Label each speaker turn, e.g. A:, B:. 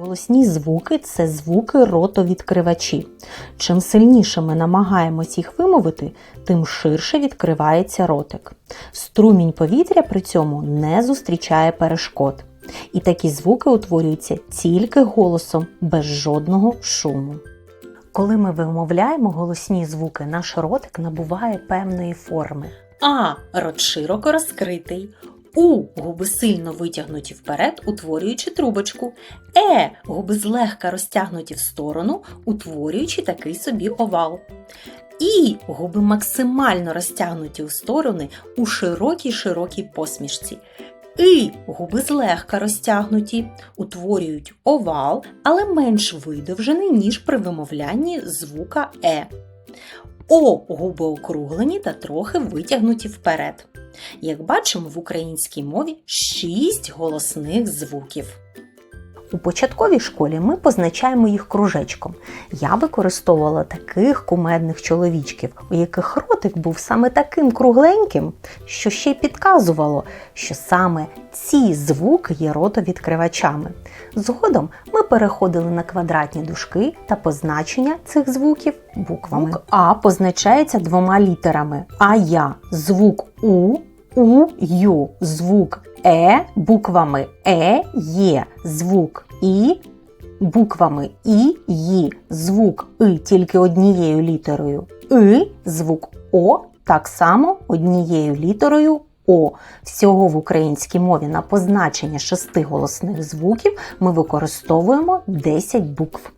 A: Голосні звуки це звуки ротовідкривачі. Чим сильніше ми намагаємось їх вимовити, тим ширше відкривається ротик. Струмінь повітря при цьому не зустрічає перешкод. І такі звуки утворюються тільки голосом, без жодного шуму. Коли ми вимовляємо голосні звуки, наш ротик набуває певної форми. А. Рот широко розкритий. У. Губи сильно витягнуті вперед, утворюючи трубочку. Е. Губи злегка розтягнуті в сторону, утворюючи такий собі овал. І губи максимально розтягнуті у сторони у широкій широкій посмішці. І губи злегка розтягнуті, утворюють овал, але менш видовжений, ніж при вимовлянні звука Е. О губи округлені та трохи витягнуті вперед. Як бачимо, в українській мові шість голосних звуків. У початковій школі ми позначаємо їх кружечком. Я використовувала таких кумедних чоловічків, у яких ротик був саме таким кругленьким, що ще й підказувало, що саме ці звуки є ротовідкривачами. Згодом ми переходили на квадратні дужки та позначення цих звуків буквами. Звук А позначається двома літерами: А я звук У, У, Ю, звук Е буквами Е, Є, звук І, буквами І, Ї, звук И тільки однією літерою И, звук О так само однією літерою О. Всього в українській мові на позначення шести голосних звуків ми використовуємо 10 букв.